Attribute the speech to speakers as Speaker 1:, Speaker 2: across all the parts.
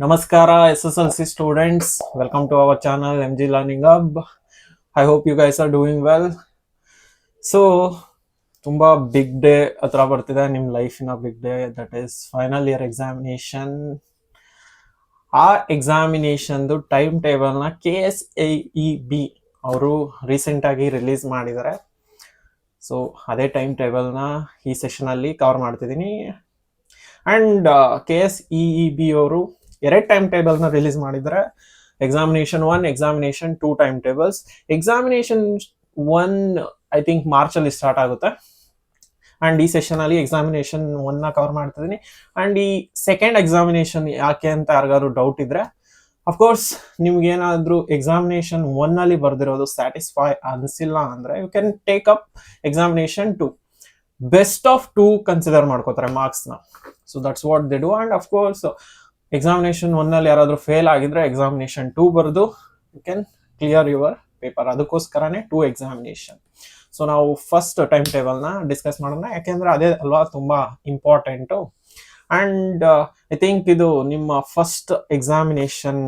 Speaker 1: ನಮಸ್ಕಾರ S S L C students welcome to our channel M G learning uh I hope you guys are doing well so ತುಂಬ big day ಹತ್ರ ಬರ್ತಿದೆ ನಿಮ್ಮ ಲೈಫಿನ big day that is final year examination ಆ ಎಕ್ಸಾಮಿನೇಷನ್ದು time ಟೇಬಲ್ನ K S E A B ಅವರು ರೀಸೆಂಟಾಗಿ release ಮಾಡಿದ್ದಾರೆ. ಸೊ ಅದೇ ಟೈಮ್ ಟೇಬಲ್ನ ಈ ಸೆಷನಲ್ಲಿ ಕವರ್ ಮಾಡ್ತಿದ್ದೀನಿ. And K S E E B ಅವರು ಎರಡು ಟೈಮ್ ಟೇಬಲ್ನ ರಿಲೀಸ್ ಮಾಡಿದ್ರೆ examination one examination two time tables examination one I think ಮಾರ್ಚಲ್ಲಿ start ಆಗುತ್ತೆ. ಅಂಡ್ ಈ ಸೆಷನ್ ಅಲ್ಲಿ ಎಕ್ಸಾಮಿನೇಷನ್ ಒನ್ನ ಕವರ್ ಮಾಡ್ತಿದ್ದೀನಿ. ಅಂಡ್ ಈ ಸೆಕೆಂಡ್ ಎಕ್ಸಾಮಿನೇಷನ್ ಯಾಕೆ ಅಂತ ಯಾರಿಗಾದ್ರು ಡೌಟ್ ಇದ್ರೆ ಅಫ್ಕೋರ್ಸ್ ನಿಮ್ಗೇನಾದ್ರೂ ಎಕ್ಸಾಮಿನೇಷನ್ ಒನ್ನಲ್ಲಿ ಬರ್ದಿರೋದು ಸ್ಯಾಟಿಸ್ಫೈ ಅನಿಸಿಲ್ಲ ಅಂದ್ರೆ you can take up examination two best of two consider ಮಾಡ್ಕೋತಾರೆ ನ. So that's what they do and of course examination ಒನ್ನಲ್ಲಿ ಯಾರಾದರೂ ಫೇಲ್ ಆಗಿದ್ರೆ ಎಕ್ಸಾಮಿನೇಷನ್ ಟೂ ಬರೆದು you can clear your paper ಅದಕ್ಕೋಸ್ಕರನೇ ಟೂ ಎಕ್ಸಾಮಿನೇಷನ್ ಸೊ ನಾವು ಫಸ್ಟ್ ಟೈಮ್ ಟೇಬಲ್ನ discuss ಮಾಡೋಣ. ಯಾಕೆಂದ್ರೆ ಅದೇ ಅಲ್ವಾ ತುಂಬ ಇಂಪಾರ್ಟೆಂಟು ಆ್ಯಂಡ್ ಐ ಥಿಂಕ್ ಇದು ನಿಮ್ಮ ಫಸ್ಟ್ ಎಕ್ಸಾಮಿನೇಷನ್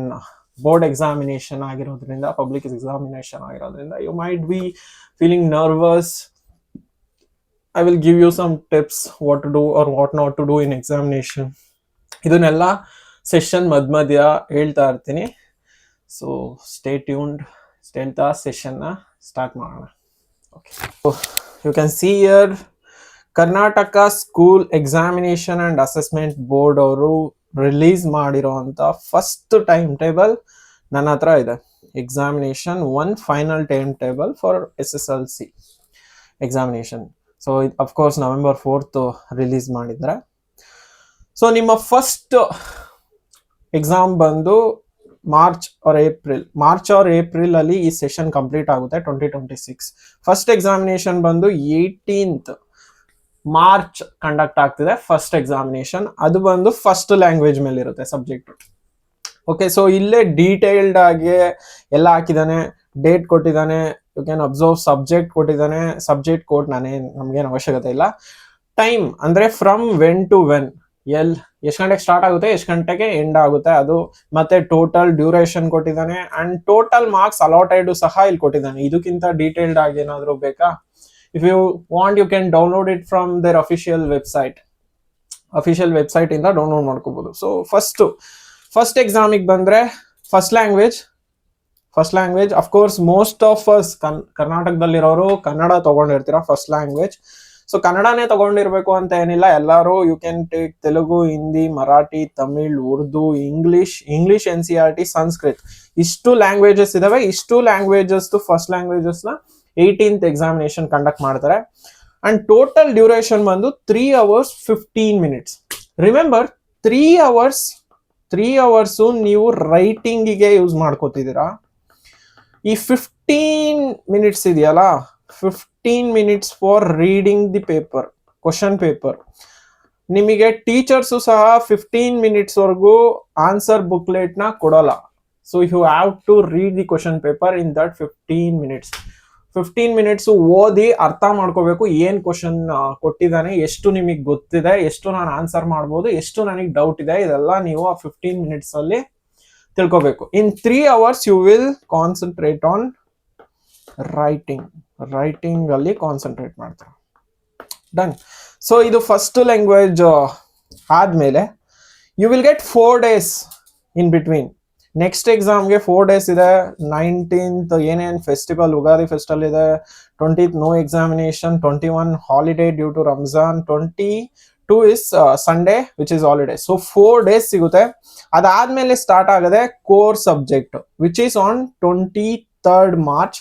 Speaker 1: ಬೋರ್ಡ್ ಎಕ್ಸಾಮಿನೇಷನ್ ಆಗಿರೋದ್ರಿಂದ ಪಬ್ಲಿಕ್ ಎಕ್ಸಾಮಿನೇಷನ್ ಆಗಿರೋದ್ರಿಂದ you might be feeling nervous I will give you some tips what to do or what not to do in examination ಇದನ್ನೆಲ್ಲ session ಮಧ್ಯ ಮಧ್ಯ ಹೇಳ್ತಾ ಇರ್ತೀನಿ. So stay tuned ಹೇಳ್ತಾ ಸೆಷನ್ನ start ಮಾಡೋಣ. Okay you can see here Karnataka school examination and assessment board ಅವರು release ಮಾಡಿರೋಂಥ ಫಸ್ಟ್ ಟೈಮ್ ಟೇಬಲ್ ನನ್ನ ಹತ್ರ ಇದೆ. Examination one final time table for S S L C examination so of course November fourth release ಮಾಡಿದ್ದಾರೆ so ನಿಮ್ಮ first exam ಬಂದು March or April March or April ಅಲ್ಲಿ ಈ ಸೆಷನ್ ಕಂಪ್ಲೀಟ್ ಆಗುತ್ತೆ twenty twenty six first examination ಬಂದು eighteenth March conduct ಆಗ್ತಿದೆ first examination ಅದು ಬಂದು ಫಸ್ಟ್ ಲ್ಯಾಂಗ್ವೇಜ್ ಮೇಲೆ ಇರುತ್ತೆ ಸಬ್ಜೆಕ್ಟ್ ಓಕೆ ಸೊ ಇಲ್ಲೇ ಡೀಟೇಲ್ಡ್ ಆಗಿ ಎಲ್ಲ ಹಾಕಿದಾನೆ ಡೇಟ್ ಕೊಟ್ಟಿದ್ದಾನೆ ಯು ಕ್ಯಾನ್ ಅಬ್ಸರ್ವ್ ಸಬ್ಜೆಕ್ಟ್ ಕೊಟ್ಟಿದ್ದಾನೆ ಸಬ್ಜೆಕ್ಟ್ ಕೋಡ್ ನಾನೇ ನಮ್ಗೇನು ಅವಶ್ಯಕತೆ ಇಲ್ಲ. ಟೈಮ್ ಅಂದ್ರೆ from when to when L, ಎಷ್ಟು ಗಂಟೆಗೆ ಸ್ಟಾರ್ಟ್ ಆಗುತ್ತೆ, ಎಷ್ಟು ಗಂಟೆಗೆ ಎಂಡ್ ಆಗುತ್ತೆ, ಅದು ಮತ್ತೆ ಟೋಟಲ್ ಡ್ಯೂರೇಷನ್ ಕೊಟ್ಟಿದ್ದಾನೆ ಅಂಡ್ ಟೋಟಲ್ ಮಾರ್ಕ್ಸ್ ಅಲಾಟೆಡ್ ಸಹ ಇಲ್ಲಿ ಕೊಟ್ಟಿದ್ದಾನೆ. ಇದಕ್ಕಿಂತ ಡೀಟೇಲ್ಡ್ ಆಗಿ ಏನಾದರೂ ಬೇಕಾ? If you want you can download it from there official website official website ಇಂದ ಡೌನ್ಲೋಡ್ ಮಾಡ್ಕೋಬಹುದು ಸೊ ಫಸ್ಟ್ ಫಸ್ಟ್ ಎಕ್ಸಾಮಿಗೆ ಬಂದ್ರೆ first language first language of course most of us ಕನ್ ಕರ್ನಾಟಕದಲ್ಲಿರೋರು ಕನ್ನಡ ತಗೊಂಡಿರ್ತೀರಾ ಫಸ್ಟ್ ಲ್ಯಾಂಗ್ವೇಜ್ ಸೊ ಕನ್ನಡನೇ ತಗೊಂಡಿರ್ಬೇಕು ಅಂತ ಏನಿಲ್ಲ. ಎಲ್ಲರೂ you can take Telugu Hindi Marathi Tamil Urdu English English N C R T Sanskrit ಇಷ್ಟು ಲ್ಯಾಂಗ್ವೇಜಸ್ ಇದಾವೆ. ಇಷ್ಟು ಲ್ಯಾಂಗ್ವೇಜಸ್ ಫಸ್ಟ್ ಲ್ಯಾಂಗ್ವೇಜಸ್ನ ಏಯ್ಟೀನ್ತ್ ಎಕ್ಸಾಮಿನೇಷನ್ ಕಂಡಕ್ಟ್ ಮಾಡ್ತಾರೆ. ಅಂಡ್ ಟೋಟಲ್ ಡ್ಯೂರೇಷನ್ ಬಂದು three hours fifteen minutes remember three hours three hours ನೀವು ರೈಟಿಂಗಿಗೆ use ಮಾಡ್ಕೋತಿದ್ದೀರಾ. ಈ ಫಿಫ್ಟೀನ್ ಮಿನಿಟ್ಸ್ ಇದೆಯಲ್ಲ fifteen minutes for reading the paper question paper ನಿಮಗೆ ಟೀಚರ್ಸು ಸಹ ಫಿಫ್ಟೀನ್ ಮಿನಿಟ್ಸ್ವರೆಗೂ ಆನ್ಸರ್ ಬುಕ್ಲೆಟ್ನ ಕೊಡೋಲ್ಲ. So you have to read the question paper in that fifteen minutes fifteen minutes ಓದಿ ಅರ್ಥ ಮಾಡ್ಕೋಬೇಕು ಏನ್ ಕ್ವಶನ್ ಕೊಟ್ಟಿದ್ದಾನೆ, ಎಷ್ಟು ನಿಮಗೆ ಗೊತ್ತಿದೆ, ಎಷ್ಟು ನಾನು ಆನ್ಸರ್ ಮಾಡ್ಬೋದು, ಎಷ್ಟು ನನಗೆ ಡೌಟ್ ಇದೆ, ಇದೆಲ್ಲ ನೀವು ಆ ಫಿಫ್ಟೀನ್ ಮಿನಿಟ್ಸ್ ಅಲ್ಲಿ ತಿಳ್ಕೊಬೇಕು. In three hours you will concentrate on writing writing ಅಲ್ಲಿ ಕಾನ್ಸಂಟ್ರೇಟ್ ಮಾಡ್ತಾರೆ. ಡನ್ ಸೊ ಇದು ಫಸ್ಟ್ ಲ್ಯಾಂಗ್ವೇಜ್ ಆದಮೇಲೆ you will get four days in between next ಎಕ್ಸಾಮ್ಗೆ ಫೋರ್ ಡೇಸ್ ಇದೆ. ನೈನ್ಟೀನ್ತ್ ಏನೇನು ಫೆಸ್ಟಿವಲ್ ಉಗಾದಿ ಫೆಸ್ಟಿವಲ್ ಇದೆ. Twentieth no examination twenty one holiday due to Ramzan twenty two is Sunday which is holiday so four days ಸಿಗುತ್ತೆ. ಅದಾದ್ಮೇಲೆ start ಆಗದೆ core subject which is on twenty third March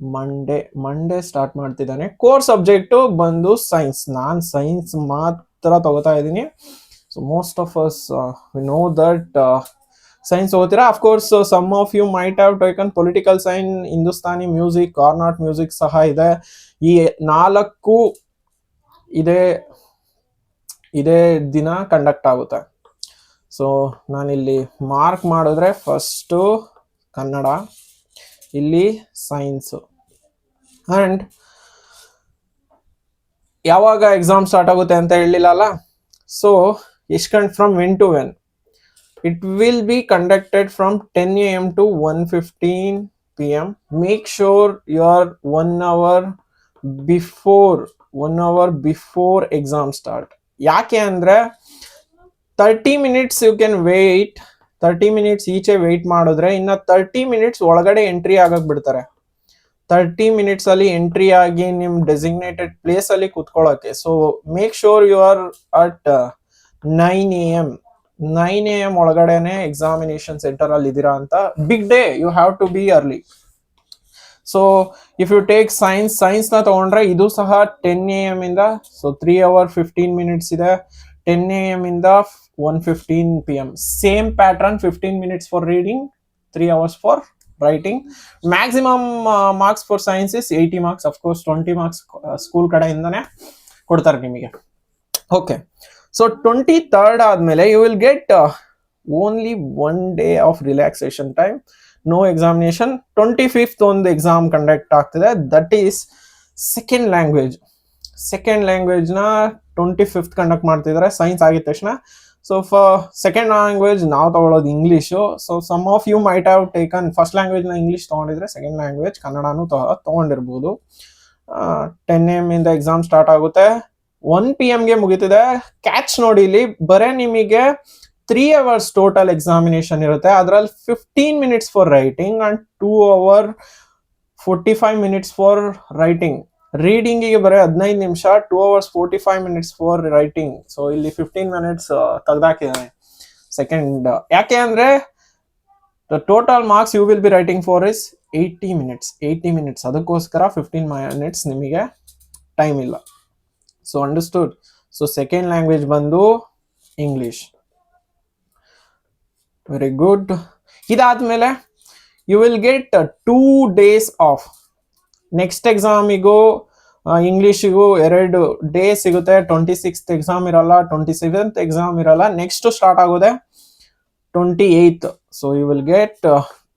Speaker 1: Monday Monday start ಮಾಡ್ತಿದ್ದಾನೆ. Core subject ಬಂದು science ನಾನು science ಮಾತ್ರ ತಗೋತಾ ಇದ್ದೀನಿ. So most of us know that science ಓದ್ತೀರಾ? Of course some of you might have taken political science Hindustani music Carnatic music ಸಹ ಇದೆ. ಈ ನಾಲ್ಕು ಇದೇ ಇದೇ ದಿನ ಕಂಡಕ್ಟ್ ಆಗುತ್ತೆ. ಸೊ ನಾನಿಲ್ಲಿ ಮಾರ್ಕ್ ಮಾಡಿದ್ರೆ ಫಸ್ಟು ಕನ್ನಡ. ಇಲ್ಲಿ ಸೈನ್ಸು ಆ್ಯಂಡ್ ಯಾವಾಗ ಎಕ್ಸಾಮ್ ಸ್ಟಾರ್ಟ್ ಆಗುತ್ತೆ ಅಂತ ಹೇಳಿಲ್ಲ ಅಲ್ಲ ಸೊ ಎಷ್ಟು ಗಂಟೆ from when to when it will be conducted from 10 a.m to 1:15 p.m make sure you're one hour before one hour before exam start ಯಾಕೆ ಅಂದ್ರೆ thirty minutes you can wait thirty minutes ಈಚೆ wait ಮಾಡಿದ್ರೆ ಇನ್ನು thirty minutes ಒಳಗಡೆ entry ಆಗಕ್ಕೆ ಬಿಡ್ತಾರೆ. Thirty minutes ಅಲ್ಲಿ entry ಆಗಿ ನಿಮ್ ಡೆಸಿಗ್ನೇಟೆಡ್ ಪ್ಲೇಸ್ ಅಲ್ಲಿ so make sure you are at nine A M nine A M ಒಳಗಡೆನೆ ಎಕ್ಸಾಮಿನೇಷನ್ ಸೆಂಟರ್ ಅಲ್ಲಿ ಇದೀರಾ ಅಂತ big day you have to be early so if you take science ಸೈನ್ಸ್ನ ತಗೊಂಡ್ರೆ ಇದು ಸಹ ಟೆನ್ ಎ ಎಂ ಇಂದ so three hour fifteen minutes ಇದೆ. Ten A M ಇಂದ one fifteen P M same pattern fifteen minutes for reading three hours for writing maximum marks for science is eighty marks of course twenty marks school ಕಡೆಯಿಂದನೇ ಕೊಡ್ತಾರೆ ನಿಮಗೆ. Okay so twenty third ಆದಮೇಲೆ you will get only one day off relaxation time no examination twenty fifth ಒಂದು exam conduct ಆಗ್ತಿದೆ. That is second language second ಲ್ಯಾಂಗ್ವೇಜ್ನ twenty fifth conduct ಮಾಡ್ತಿದ್ದಾರೆ. Science ಆಗಿದ ತಕ್ಷಣ so for second language ನಾವು ತಗೊಳ್ಳೋದು English so some of you might have taken first ಲ್ಯಾಂಗ್ವೇಜ್ನ English ತೊಗೊಂಡಿದ್ರೆ second language ಕನ್ನಡನೂ ತೊಗೊಂಡಿರ್ಬೋದು. ಟೆನ್ ಎಂ ಇಂದ ಎಕ್ಸಾಮ್ ಸ್ಟಾರ್ಟ್ ಆಗುತ್ತೆ. ಒನ್ ಪಿ ಎಮ್ಗೆ ಮುಗೀತಿದೆ. ಕ್ಯಾಚ್ ನೋಡಿ ಇಲ್ಲಿ. ಬರೇ ನಿಮಗೆ ತ್ರೀ ಅವರ್ಸ್ ಟೋಟಲ್ ಎಕ್ಸಾಮಿನೇಷನ್ ಇರುತ್ತೆ. ಅದರಲ್ಲಿ fifteen minutes for writing and two hour forty five minutes for writing ರೀಡಿಂಗಿಗೆ ಬರೀ ಹದಿನೈದು ನಿಮಿಷ two hours forty five minutes for writing so ಇಲ್ಲಿ ಫಿಫ್ಟೀನ್ ಮಿನಿಟ್ಸ್ ತೆಗ್ದಾಕಿದ್ದಾನೆ ಸೆಕೆಂಡ್ ಯಾಕೆ ಅಂದ್ರೆ the total marks you will be writing for is eighty minutes eighty minutes ಅದಕ್ಕೋಸ್ಕರ fifteen minutes ನಿಮಗೆ time ಇಲ್ಲ. So understood so second language ಬಂದು English very good ಇದಾದ್ಮೇಲೆ you will get two days off next ಎಕ್ಸಾಮಿಗೂ ಇಂಗ್ಲೀಷಿಗೂ ಎರಡು day ಸಿಗುತ್ತೆ. Twenty sixth exam ಇರಲ್ಲ twenty seventh exam ಇರಲ್ಲ. ನೆಕ್ಸ್ಟ್ ಸ್ಟಾರ್ಟ್ ಆಗೋದೆ twenty eighth so you will get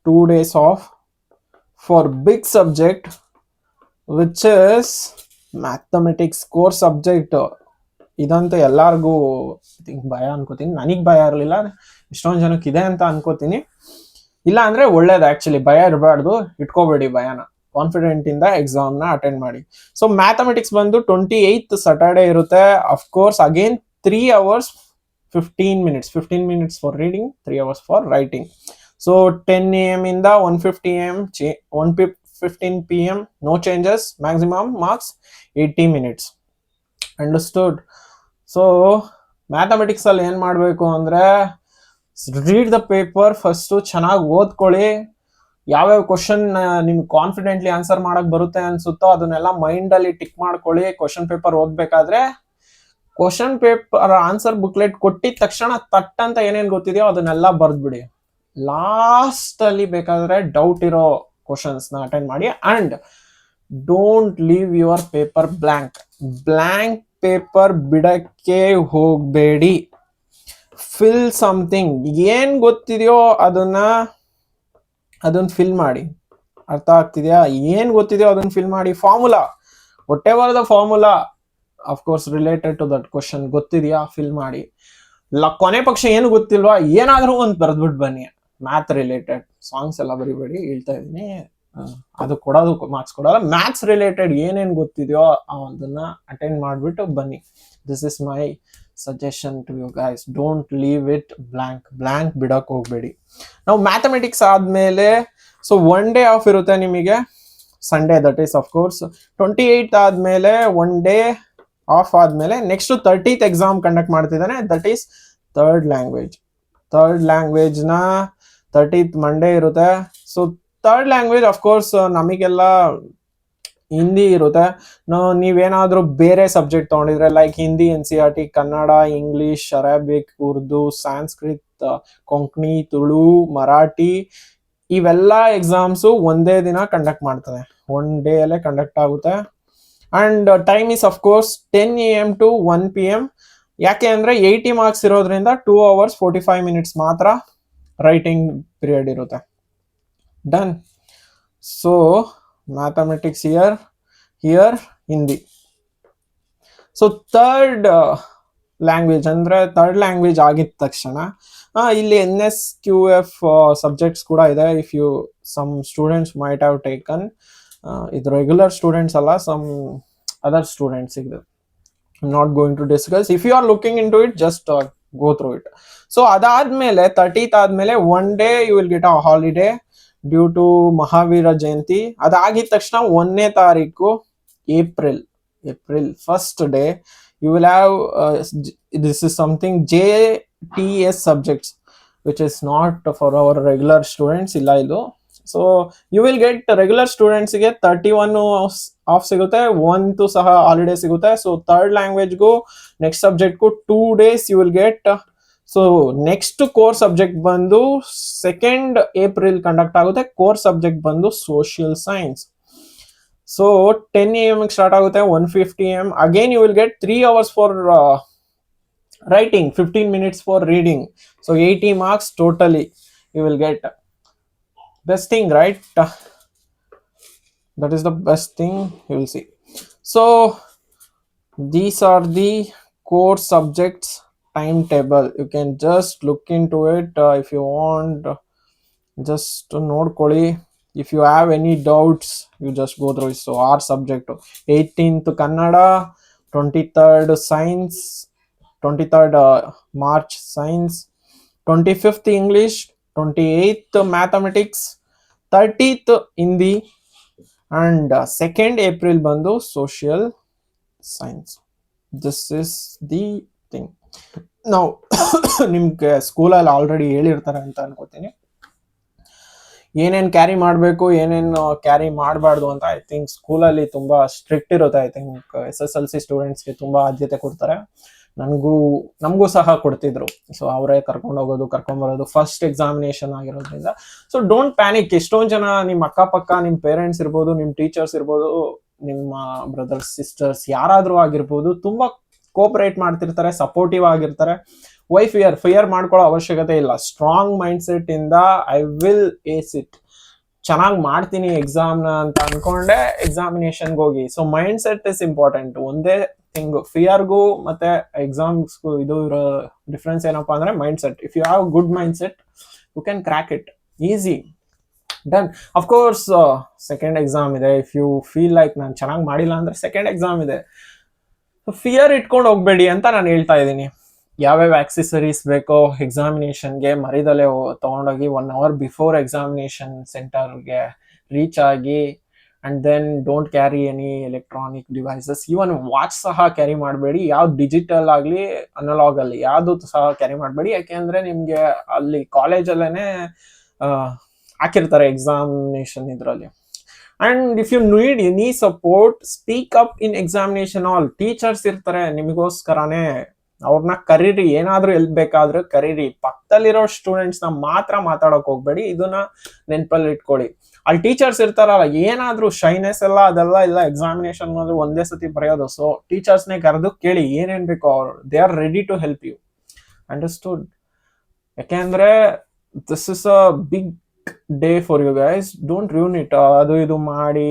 Speaker 1: two days off for big subject which is mathematics core subject ಇದಂತ ಎಲ್ಲಾರ್ಗೂ think ಭಯ ಅನ್ಕೋತೀನಿ. ನನಗೆ ಭಯ ಇರಲಿಲ್ಲ. ಇಷ್ಟೊಂದು ಜನಕ್ಕೆ ಇದೆ ಅಂತ ಅನ್ಕೋತೀನಿ. ಇಲ್ಲ ಅಂದ್ರೆ ಒಳ್ಳೇದು ಆ್ಯಕ್ಚುಲಿ ಭಯ ಇರಬಾರ್ದು. ಇಟ್ಕೋಬೇಡಿ ಭಯನ. ಕಾನ್ಫಿಡೆಂಟ್ ಇಂದ ಎಕ್ಸಾಮ್ನ ಅಟೆಂಡ್ ಮಾಡಿ. ಸೊ ಮ್ಯಾಥಮೆಟಿಕ್ಸ್ ಬಂದು ಟ್ವೆಂಟಿ ಏತ್ ಸಾಟರ್ಡೆ ಇರುತ್ತೆ of course again three hours fifteen minutes fifteen minutes for reading three hours for writing so ten A M ಇಂದ one fifty M one fif fifteen P M no changes maximum marks eighty minutes understood so mathematics ಅಲ್ಲಿ ಏನ್ ಮಾಡಬೇಕು ಅಂದ್ರೆ read the paper first ಚೆನ್ನಾಗಿ ಓದ್ಕೊಳ್ಳಿ. ಯಾವ್ಯಾವ question ನಿಮ್ಗೆ confidently answer ಮಾಡಕ್ ಬರುತ್ತೆ ಅನ್ಸುತ್ತೋ ಅದನ್ನೆಲ್ಲ ಮೈಂಡ್ ಅಲ್ಲಿ ಟಿಕ್ ಮಾಡ್ಕೊಳ್ಳಿ. ಕ್ವಶನ್ ಪೇಪರ್ ಓದ್ಬೇಕಾದ್ರೆ ಕ್ವಶನ್ ಪೇಪರ್ ಆನ್ಸರ್ ಬುಕ್ಲೆಟ್ ಕೊಟ್ಟಿದ ತಕ್ಷಣ ತಟ್ ಅಂತ ಏನೇನ್ ಗೊತ್ತಿದೆಯೋ ಅದನ್ನೆಲ್ಲ ಬರ್ದ್ಬಿಡಿ. ಲಾಸ್ಟ್ ಅಲ್ಲಿ ಬೇಕಾದ್ರೆ ಡೌಟ್ ಇರೋ ಕ್ವಶನ್ಸ್ನ ಅಟೆಂಡ್ ಮಾಡಿ and don't leave your paper blank blank paper ಬಿಡಕ್ಕೆ ಹೋಗ್ಬೇಡಿ. ಫಿಲ್ ಸಮಥಿಂಗ್ ಏನ್ ಗೊತ್ತಿದೆಯೋ ಅದನ್ನ ಅದನ್ನ ಫಿಲ್ ಮಾಡಿ. ಅರ್ಥ ಆಗ್ತಿದೆಯಾ? ಏನು ಗೊತ್ತಿದೆಯೋ ಅದನ್ನ ಫಿಲ್ ಮಾಡಿ. Formula whatever the formula of course related to that question ಗೊತ್ತಿದೆಯಾ? ಫಿಲ್ ಮಾಡಿ. ಲ, ಕೊನೆ ಪಕ್ಷ ಏನು ಗೊತ್ತಿಲ್ವಾ? ಏನಾದರೂ ಒಂದು ಬರೆದ್ಬಿಟ್ಟು ಬನ್ನಿ. ಮ್ಯಾಥ್ ರಿಲೇಟೆಡ್ ಸಾಂಗ್ಸ್ ಎಲ್ಲ ಬರಿಬೇಡಿ. ಹೇಳ್ತಾ ಇದ್ದೀನಿ. ಅದು ಕೊಡೋದು ಮಾರ್ಕ್ಸ್ ಕೊಡಲ್ಲ. ಮ್ಯಾಥ್ಸ್ ರಿಲೇಟೆಡ್ ಏನೇನು ಗೊತ್ತಿದೆಯೋ ಅದನ್ನ ಅಟೆಂಡ್ ಮಾಡಿಬಿಟ್ಟು ಬನ್ನಿ. This is my suggestion to you guys don't leave it blank blank ಬಿಡಕ್ ಹೋಗ್ಬೇಡಿ. ನಾವು ಮ್ಯಾಥಮೆಟಿಕ್ಸ್ ಆದಮೇಲೆ ಸೊ ಒನ್ ಡೇ ಆಫ್ ಇರುತ್ತೆ ನಿಮಗೆ. Sunday that is of course twenty eight ಆದ್ಮೇಲೆ ಒನ್ ಡೇ ಆಫ್ ಆದ್ಮೇಲೆ ನೆಕ್ಸ್ಟ್ ತರ್ಟೀತ್ ಎಕ್ಸಾಮ್ ಕಂಡಕ್ಟ್ ಮಾಡ್ತಿದ್ದಾನೆ. That is third language third ಲ್ಯಾಂಗ್ವೇಜ್ನ thirtieth Monday ಇರುತ್ತೆ. So third language of course ನಮಗೆಲ್ಲ ಹಿಂದಿ ಇರುತ್ತೆ. ನೀವೇನಾದರೂ ಬೇರೆ subject ತಗೊಂಡಿದ್ರೆ like Hindi N C R T Kannada English Arabic Urdu Sanskrit Konkani Tulu Marathi ಇವೆಲ್ಲ exams ಒಂದೇ ದಿನ conduct ಮಾಡ್ತದೆ. ಒನ್ ಡೇ ಅಲ್ಲೇ ಕಂಡಕ್ಟ್ ಆಗುತ್ತೆ. And time is of course ten A M to one P M ಯಾಕೆ ಅಂದರೆ eighty marks ಇರೋದ್ರಿಂದ two hours forty five minutes ಮಾತ್ರ ರೈಟಿಂಗ್ ಪಿರಿಯಡ್ ಇರುತ್ತೆ. Done so mathematics here here Hindi so uh, language ಅಂದ್ರೆ third language ಆಗಿದ ತಕ್ಷಣ ಇಲ್ಲಿ N S Q F subjects ಕೂಡ ಇದೆ. If you some students might have taken ಇದು ರೆಗ್ಯುಲರ್ ಸ್ಟೂಡೆಂಟ್ಸ್ ಅಲ್ಲ ಸಮ್ ಅದರ್ ಸ್ಟೂಡೆಂಟ್ಸ್ ಇದು not going to discuss if you are looking into it just go through it so ಅದಾದ್ಮೇಲೆ thirtieth ಆದಮೇಲೆ one day you will get a holiday due to Mahavir Jayanti ಅದಾಗಿದ ತಕ್ಷಣ ಒಂದನೇ ತಾರೀಕು April April first day you will have uh, j- this is something JTS subjects which is not for our regular students ಇಲ್ಲ ಇದು so you will get regular ಸ್ಟೂಡೆಂಟ್ಸ್ಗೆ thirty one off ಸಿಗುತ್ತೆ ಒಂದು ಸಹ holiday ಸಿಗುತ್ತೆ. ಸೊ ಥರ್ಡ್ ಲ್ಯಾಂಗ್ವೇಜ್ಗೂ next ಸಬ್ಜೆಕ್ಟ್ಗೂ two days you will get so next core subject ಬಂದು second April conduct ಆಗುತ್ತೆ. ಕೋರ್ ಸಬ್ಜೆಕ್ಟ್ ಬಂದು social science so ten A M start ಆಗುತ್ತೆ one fifty M again you will get three hours for writing fifteen minutes for reading so eighty marks totally you will get best thing right that is the best thing you will see. So, these are the core subjects. Timetable. You can just look into it uh, if you want. Just ನೋಡ್ಕೊಳ್ಳಿ. If you have any doubts you just go through so our subject eighteenth Kannada twenty third science twenty third March science twenty fifth English twenty eighth mathematics thirtieth Hindi and second April ಬಂದು social science this is the thing ನಾವು ನಿಮ್ಗೆ ಸ್ಕೂಲಲ್ಲಿ already ಹೇಳಿರ್ತಾರೆ ಅಂತ ಅನ್ಕೋತೀನಿ. ಏನೇನು carry ಮಾಡಬೇಕು, ಏನೇನು ಕ್ಯಾರಿ ಮಾಡಬಾರ್ದು ಅಂತ ಐ ಥಿಂಕ್ ಸ್ಕೂಲಲ್ಲಿ ತುಂಬ ಸ್ಟ್ರಿಕ್ಟ್ ಇರುತ್ತೆ. I think S S L C ಸ್ಟೂಡೆಂಟ್ಸ್ಗೆ ತುಂಬ ಆದ್ಯತೆ ಕೊಡ್ತಾರೆ. ನನಗೂ, ನಮಗೂ ಸಹ ಕೊಡ್ತಿದ್ರು. ಸೊ ಅವರೇ ಕರ್ಕೊಂಡು ಹೋಗೋದು, ಕರ್ಕೊಂಡ್ ಬರೋದು ಫಸ್ಟ್ ಎಕ್ಸಾಮಿನೇಷನ್ ಆಗಿರೋದ್ರಿಂದ. ಸೊ ಡೋಂಟ್ ಪ್ಯಾನಿಕ್ ಎಷ್ಟೊಂದು ಜನ ನಿಮ್ಮ ಅಕ್ಕಪಕ್ಕ ನಿಮ್ಮ ಪೇರೆಂಟ್ಸ್ ಇರ್ಬೋದು ನಿಮ್ಮ ಟೀಚರ್ಸ್ ಇರ್ಬೋದು, ನಿಮ್ಮ ಬ್ರದರ್ಸ್ ಸಿಸ್ಟರ್ಸ್ ಯಾರಾದರೂ ಆಗಿರ್ಬೋದು, ತುಂಬ ಕೋಪರೇಟ್ ಮಾಡ್ತಿರ್ತಾರೆ ಸಪೋರ್ಟಿವ್ ಆಗಿರ್ತಾರೆ. ವೈ ಫಿಯರ್ ಫಿಯರ್ ಮಾಡ್ಕೊಳ್ಳೋ ಅವಶ್ಯಕತೆ ಇಲ್ಲ. ಸ್ಟ್ರಾಂಗ್ ಮೈಂಡ್ ಸೆಟ್ ಇಂದ ಐ ವಿಲ್ ಏಸ್ ಇಟ್ ಚೆನ್ನಾಗಿ ಮಾಡ್ತೀನಿ ಎಕ್ಸಾಮ್ನ ಅಂತ ಅನ್ಕೊಂಡೆ ಎಕ್ಸಾಮಿನೇಷನ್ಗೆ ಹೋಗಿ. So mind set is important ಒಂದೇ ಥಿಂಗ್ ಫಿಯರ್ಗೂ ಮತ್ತೆ ಎಕ್ಸಾಮ್ಸ್ಗೂ ಇದು ಇರೋ ಡಿಫ್ರೆನ್ಸ್ ಏನಪ್ಪಾ ಅಂದ್ರೆ mindset if you have good mindset you can crack it easy done of course second exam ಇದೆ. ಇಫ್ ಯು ಫೀಲ್ ಲೈಕ್ ನಾನು ಚೆನ್ನಾಗಿ ಮಾಡಿಲ್ಲ ಅಂದ್ರೆ ಸೆಕೆಂಡ್ ಎಕ್ಸಾಮ್ ಇದೆ. ಫಿಯರ್ ಇಟ್ಕೊಂಡು ಹೋಗ್ಬೇಡಿ ಅಂತ ನಾನು ಹೇಳ್ತಾ ಇದ್ದೀನಿ. ಯಾವ್ಯಾವ ಆಕ್ಸೆಸರೀಸ್ ಬೇಕೋ ಎಕ್ಸಾಮಿನೇಷನ್ಗೆ ಮರಿದಲ್ಲೇ ತೊಗೊಂಡೋಗಿ ಒನ್ ಅವರ್ ಬಿಫೋರ್ ಎಕ್ಸಾಮಿನೇಷನ್ ಸೆಂಟರ್ಗೆ ರೀಚ್ ಆಗಿ and then don't carry any electronic devices even watch ಸಹ ಕ್ಯಾರಿ ಮಾಡಬೇಡಿ. ಯಾವ ಡಿಜಿಟಲ್ ಆಗಲಿ ಅನಲಾಗ್ ಅಲ್ಲಿ ಯಾವುದು ಸಹ ಕ್ಯಾರಿ ಮಾಡಬೇಡಿ. ಯಾಕೆಂದರೆ ನಿಮಗೆ ಅಲ್ಲಿ ಕಾಲೇಜಲ್ಲೇ ಹಾಕಿರ್ತಾರೆ ಎಕ್ಸಾಮಿನೇಷನ್ ಇದರಲ್ಲಿ. And if you need any support speak up in examination all teachers ಇರ್ತಾರೆ, ನಿಮಗೋಸ್ಕರನೇ. ಅವ್ರನ್ನ ಕರೀರಿ, ಏನಾದ್ರೂ ಎಲ್ ಬೇಕಾದ್ರೂ ಕರೀರಿ. ಪಕ್ಕದಲ್ಲಿರೋ ಸ್ಟೂಡೆಂಟ್ಸ್ನ ಮಾತ್ರ ಮಾತಾಡಕ್ ಹೋಗ್ಬೇಡಿ, ಇದನ್ನ ನೆನ್ಪಲ್ಲಿ ಇಟ್ಕೊಳ್ಳಿ. ಅಲ್ಲಿ ಟೀಚರ್ಸ್ ಇರ್ತಾರಲ್ಲ, ಏನಾದ್ರೂ ಶೈನೆಸ್ ಎಲ್ಲ, ಅದೆಲ್ಲ ಇಲ್ಲ ಎಕ್ಸಾಮಿನೇಷನ್ ಅಂದ್ರೆ ಒಂದೇ ಸತಿ ಬರೆಯೋದು. ಸೊ ಟೀಚರ್ಸ್ನೇ ಕರೆದು ಕೇಳಿ, ಏನೇನ್ ಬೇಕು ಅವ್ರು. They are ready to help you understood ಯಾಕೆಂದ್ರೆ this is a big day for you guys don't ruin it ಅದು ಇದು ಮಾಡಿ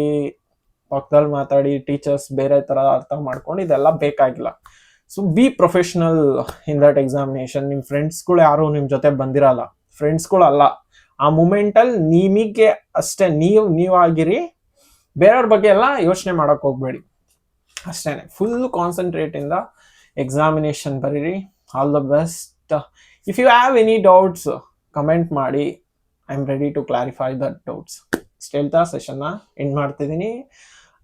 Speaker 1: ಪಕ್ಕದಲ್ಲಿ ಮಾತಾಡಿ ಟೀಚರ್ಸ್ ಬೇರೆ ಥರ ಅರ್ಥ ಮಾಡ್ಕೊಂಡು ಇದೆಲ್ಲ ಬೇಕಾಗಿಲ್ಲ. So be professional in that examination ನಿಮ್ಮ ಫ್ರೆಂಡ್ಸ್ಗಳು ಯಾರು ನಿಮ್ಮ ಜೊತೆ ಬಂದಿರಲ್ಲ. ಫ್ರೆಂಡ್ಸ್ಗಳು ಅಲ್ಲ. ಆ ಮೂಮೆಂಟಲ್ಲಿ ನಿಮಗೆ ಅಷ್ಟೇ, ನೀವು ನೀವಾಗಿರಿ ಬೇರೆಯವ್ರ ಬಗ್ಗೆ ಎಲ್ಲ ಯೋಚನೆ ಮಾಡಕ್ ಹೋಗ್ಬೇಡಿ. ಅಷ್ಟೇ ಫುಲ್ ಕಾನ್ಸಂಟ್ರೇಟಿಂದ ಎಕ್ಸಾಮಿನೇಷನ್ ಬರೀರಿ. All the best if you have any doubts comment ಮಾಡಿ. I am ready to clarify the doubts ಇಷ್ಟು ಹೇಳ್ತಾ ಸೆಷನ್ನ ಎಂಡ್ ಮಾಡ್ತಿದ್ದೀನಿ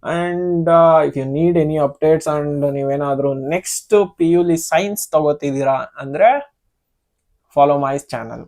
Speaker 1: and if you need any updates and ನೀವೇನಾದರೂ ನೆಕ್ಸ್ಟ್ ಪಿ ಯುಲಿ ಸೈನ್ಸ್ ತಗೋತಿದ್ದೀರಾ ಅಂದರೆ ಫಾಲೋ ಮೈ ಚಾನಲ್